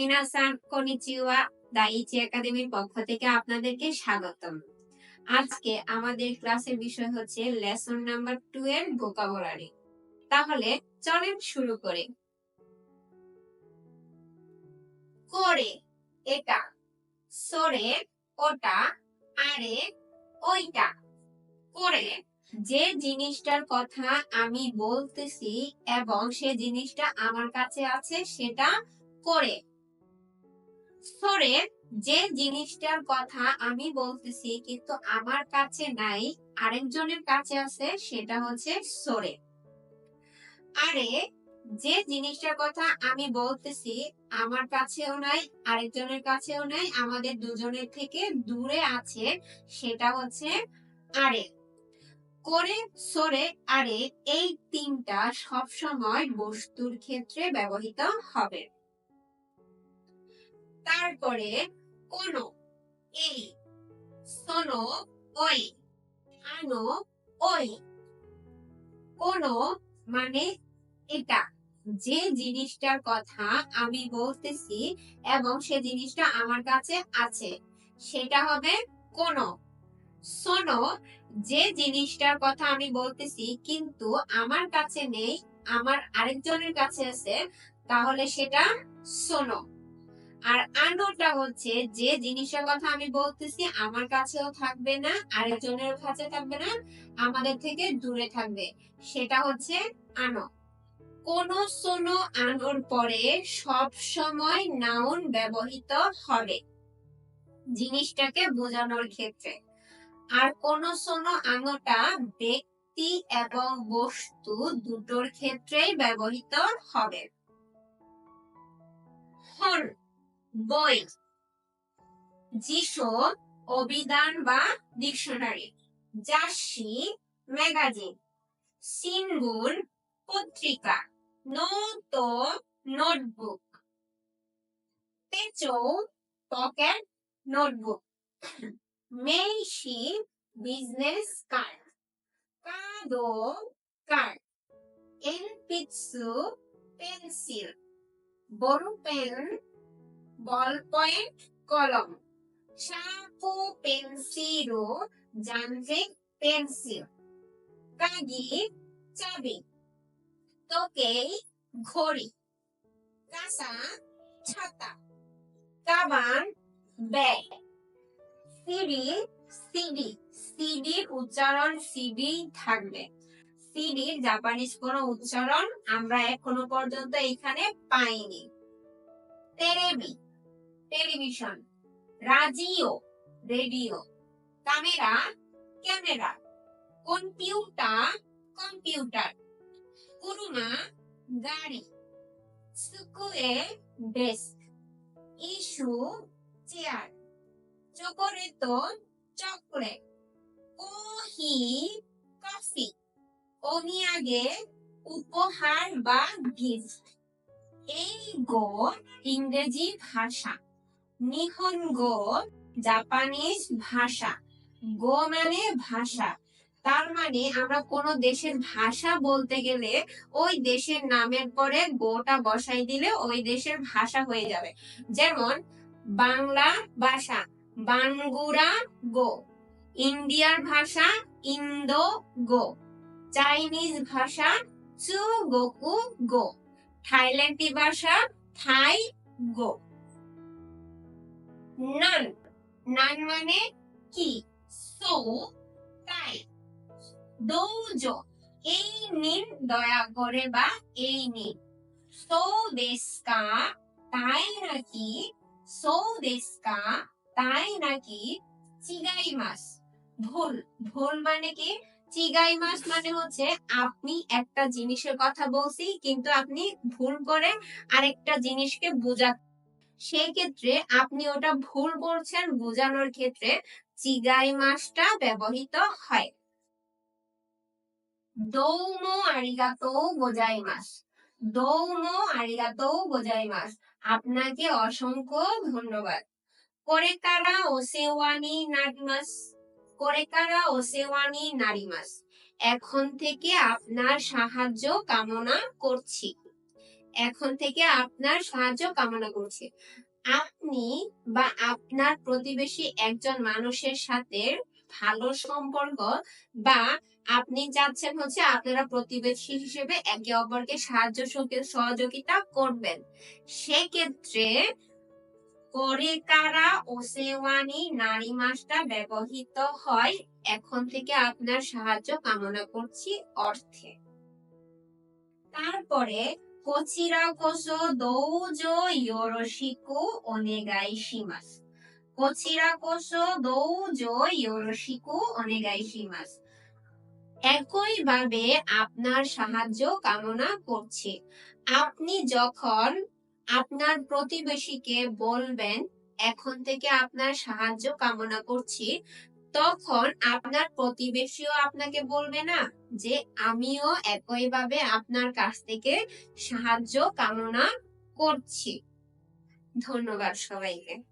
মিনাসান কনিচিওয়া একাডেমির পক্ষ থেকে আপনাদেরকে স্বাগতম। আজকে আমাদের ক্লাসের বিষয় হচ্ছে লেসন নাম্বার টু এর ভোকাবুলারি। তাহলে চলেন শুরু করি। করে, এটা, সরে, ওটা, আরে, ওইটা। করে, যে জিনিসটার কথা আমি বলতেছি এবং সে জিনিসটা আমার কাছে আছে সেটা করে। সরে যে জিনিসটার কথা আমি বলতেছি কিন্তু আমার কাছে নাই, আরেকজনের কাছে আছে, সেটা হচ্ছে সরে আরে, যে জিনিসটার কথা আমি বলতেছি আমার কাছেও নাই, আরেকজনের কাছেও নাই, আমাদের দুজনের থেকে দূরে আছে, সেটা হচ্ছে আরে। করে সরে আরে এই তিনটা সব সময় বস্তুর ক্ষেত্রে ব্যবহৃত হবে। তারপরে কোন, এই শোনো ওই, আনো, ওই। কোন মানে এটা, যে জিনিসটার কথা আমি বলতেছি এবং সে জিনিসটা আমার কাছে আছে, সেটা হবে কোন। শোনো যে জিনিসটার কথা আমি বলতেছি কিন্তু আমার কাছে নেই, আমার আরেকজনের কাছে আছে, তাহলে সেটা শোনো আর আনোটা হচ্ছে যে জিনিসের কথা আমি বলতেছি আমার কাছেও থাকবে না, আরেকজনের কাছে থাকবে না, আমাদের থেকে দূরে থাকবে। সেটা হচ্ছে আনো কোন সোনো আনোর পরে সব সময় নাউন ব্যবহৃত হবে জিনিসটাকে বোঝানোর ক্ষেত্রে। আর কোন সোনো আনোটা ব্যক্তি এবং বস্তু দুটোর ক্ষেত্রেই ব্যবহৃত হবে। হন বই। যিশো অভিধান বা ডিকশনারি। Jersey magazine. সিনবুল পত্রিকা। নোট নোটবুক। পেচো পকেট নোটবুক। মেইশি বিজনেস কার্ড। কাদো কার্ড। এনপিৎসু পেন্সিল। বড় পেন বল পয়েন্ট কলম শার্পু পেন্সিলও যান্ত্রিক পেন্সিল কাগি চাবি তোকেই ঘড়ি কাঁসা ছাতা কাবান ব্যাগ সিডি সিডি সিডির উচ্চারণ সিডি থাকবে। সিডির জাপানিজ কোনো উচ্চারণ আমরা এখনও পর্যন্ত এখানে পাইনি। টেরেবি টেলিভিশন, রাজিও, radio, camera camera, computer computer, কুরুমা, গাড়ি সুকুয়ে ডেস্ক, ইস্যু, চেয়ার চকোরেতো চকলেট কোহি কফি ওমিয়াগে উপহার বা গিফট, এই গো ইংরেজি ভাষা। নিহন গো জাপানিজ ভাষা। গো মানে ভাষা। তার মানে আমরা কোন দেশের ভাষা বলতে গেলে ওই দেশের নামের পরে গোটা বসাই দিলে ওই দেশের ভাষা হয়ে যাবে। যেমন বাংলা ভাষা বানগুরা গো। ইন্ডিয়ার ভাষা ইন্দো গো। চাইনিজ ভাষা চু গোকু গো। থাইল্যান্ডি ভাষা থাই গো। নান নান মানে কি? সো তাই। দৌজো এই নিন, দয়া করে বা এই নিন। সো দেশকা তাই নাকি? সো দেশকা তাই নাকি? চিগাই মাস ভুল। ভুল মানে কি? চিগাই মাস মানে হচ্ছে আপনি একটা জিনিসের কথা বলছি, কিন্তু আপনি ভুল করে আরেকটা জিনিসকে বোঝা সেই ক্ষেত্রে আপনি ওটা ভুল করছেন বোঝানোর ক্ষেত্রে চিগাই মাসটা ব্যবহৃত হয়। দৌমো আরিগাতো গোজাইমাস দৌমো আরিগাতো গোজাইমাস আপনাকে অসংখ্য ধন্যবাদ। করে কারা ওসেওয়ানি নারিমাস করে কারা ওসেওয়ানি নারিমাস এখন থেকে আপনার সাহায্য কামনা করছি। এখন থেকে আপনার সাহায্য কামনা করছি। আপনি বা আপনার প্রতিবেশী একজন মানুষের সাথে ভালো সম্পর্ক বা আপনি চাচ্ছেন হচ্ছে আপনারা প্রতিবেশী হিসেবে একে অপরকে সাহায্য সহযোগিতা করবেন। সেক্ষেত্রে করেকারা ও সেওয়ানি নারী মাসটা ব্যবহৃত হয়, এখন থেকে আপনার সাহায্য কামনা করছি অর্থে। তারপরে কোচিরা কোসো দৌজো ইয়োরোশিকু ওনেগাই শিমাস কোচিরা কোসো দৌজো ইয়োরোশিকু ওনেগাই শিমাস একইভাবে আপনার সাহায্য কামনা করছি। আপনি যখন আপনার প্রতিবেশীকে বলবেন, এখন থেকে আপনার সাহায্য কামনা করছি তখন আপনার প্রতিবেশীও আপনাকে বলবে না যে আমিও একইভাবে আপনার কাছ থেকে সাহায্য কামনা করছি। ধন্যবাদ সবাইকে।